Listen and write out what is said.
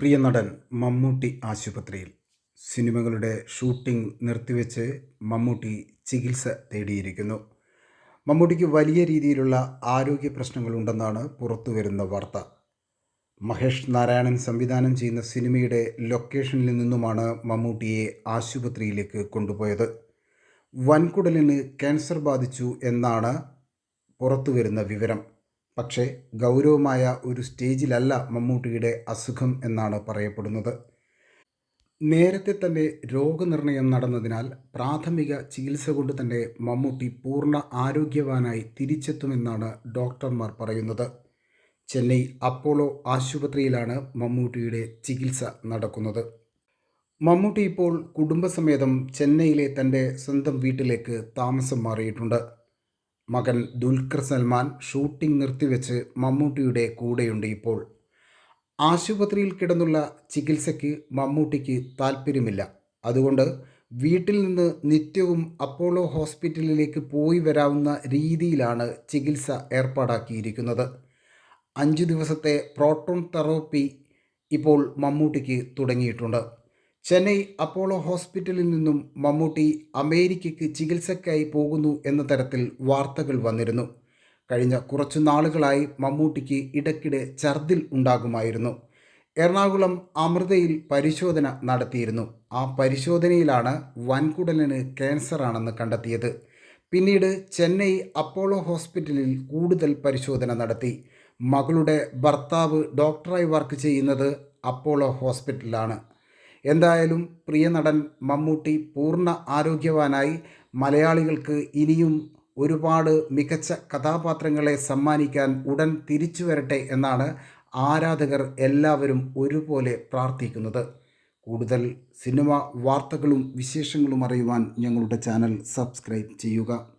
പ്രിയ നടൻ മമ്മൂട്ടി ആശുപത്രിയിൽ സിനിമകളുടെ ഷൂട്ടിംഗ് നിർത്തിവെച്ച് മമ്മൂട്ടി ചികിത്സ തേടിയിരിക്കുന്നു. മമ്മൂട്ടിക്ക് വലിയ രീതിയിലുള്ള ആരോഗ്യ പ്രശ്നങ്ങളുണ്ടെന്നാണ് പുറത്തുവരുന്ന വാർത്ത. മഹേഷ് നാരായണൻ സംവിധാനം ചെയ്യുന്ന സിനിമയുടെ ലൊക്കേഷനിൽ നിന്നുമാണ് മമ്മൂട്ടിയെ ആശുപത്രിയിലേക്ക് കൊണ്ടുപോയത്. വൻകുടലിന് ക്യാൻസർ ബാധിച്ചു എന്നാണ് പുറത്തുവരുന്ന വിവരം. പക്ഷേ ഗൗരവമായ ഒരു സ്റ്റേജിലല്ല മമ്മൂട്ടിയുടെ അസുഖം എന്നാണ് പറയപ്പെടുന്നത്. നേരത്തെ തന്നെ രോഗനിർണയം നടന്നതിനാൽ പ്രാഥമിക ചികിത്സ കൊണ്ട് തന്നെ മമ്മൂട്ടി പൂർണ ആരോഗ്യവാനായി തിരിച്ചെത്തുമെന്നാണ് ഡോക്ടർമാർ പറയുന്നത്. ചെന്നൈ അപ്പോളോ ആശുപത്രിയിലാണ് മമ്മൂട്ടിയുടെ ചികിത്സ നടക്കുന്നത്. മമ്മൂട്ടി ഇപ്പോൾ കുടുംബസമേതം ചെന്നൈയിലെ തന്റെ സ്വന്തം വീട്ടിലേക്ക് താമസം മാറിയിട്ടുണ്ട്. മകൻ ദുൽഖർ സൽമാൻ ഷൂട്ടിംഗ് നിർത്തിവെച്ച് മമ്മൂട്ടിയുടെ കൂടെയുണ്ട് ഇപ്പോൾ. ആശുപത്രിയിൽ കിടന്നുള്ള ചികിത്സയ്ക്ക് മമ്മൂട്ടിക്ക് താല്പര്യമില്ല. അതുകൊണ്ട് വീട്ടിൽ നിന്ന് നിത്യവും അപ്പോളോ ഹോസ്പിറ്റലിലേക്ക് പോയി വരാവുന്ന രീതിയിലാണ് ചികിത്സ ഏർപ്പാടാക്കിയിരിക്കുന്നത്. അഞ്ച് ദിവസത്തെ പ്രോട്ടോൺ തെറാപ്പി ഇപ്പോൾ മമ്മൂട്ടിക്ക് തുടങ്ങിയിട്ടുണ്ട്. ചെന്നൈ അപ്പോളോ ഹോസ്പിറ്റലിൽ നിന്നും മമ്മൂട്ടി അമേരിക്കയ്ക്ക് ചികിത്സയ്ക്കായി പോകുന്നു എന്ന തരത്തിൽ വാർത്തകൾ വന്നിരുന്നു. കഴിഞ്ഞ കുറച്ചു നാളുകളായി മമ്മൂട്ടിക്ക് ഇടയ്ക്കിടെ ഛർദിൽ ഉണ്ടാകുമായിരുന്നു. എറണാകുളം അമൃതയിൽ പരിശോധന നടത്തിയിരുന്നു. ആ പരിശോധനയിലാണ് വൻകുടലിന് ക്യാൻസറാണെന്ന് കണ്ടെത്തിയത്. പിന്നീട് ചെന്നൈ അപ്പോളോ ഹോസ്പിറ്റലിൽ കൂടുതൽ പരിശോധന നടത്തി. മകളുടെ ഭർത്താവ് ഡോക്ടറായി വർക്ക് ചെയ്യുന്നത് അപ്പോളോ ഹോസ്പിറ്റലിലാണ്. എന്തായാലും പ്രിയ നടൻ മമ്മൂട്ടി പൂർണ ആരോഗ്യവാനായി മലയാളികൾക്ക് ഇനിയും ഒരുപാട് മികച്ച കഥാപാത്രങ്ങളെ സമ്മാനിക്കാൻ ഉടൻ തിരിച്ചു വരട്ടെ എന്നാണ് ആരാധകർ എല്ലാവരും ഒരുപോലെ പ്രാർത്ഥിക്കുന്നത്. കൂടുതൽ സിനിമ വാർത്തകളും വിശേഷങ്ങളും അറിയുവാൻ ഞങ്ങളുടെ ചാനൽ സബ്സ്ക്രൈബ് ചെയ്യുക.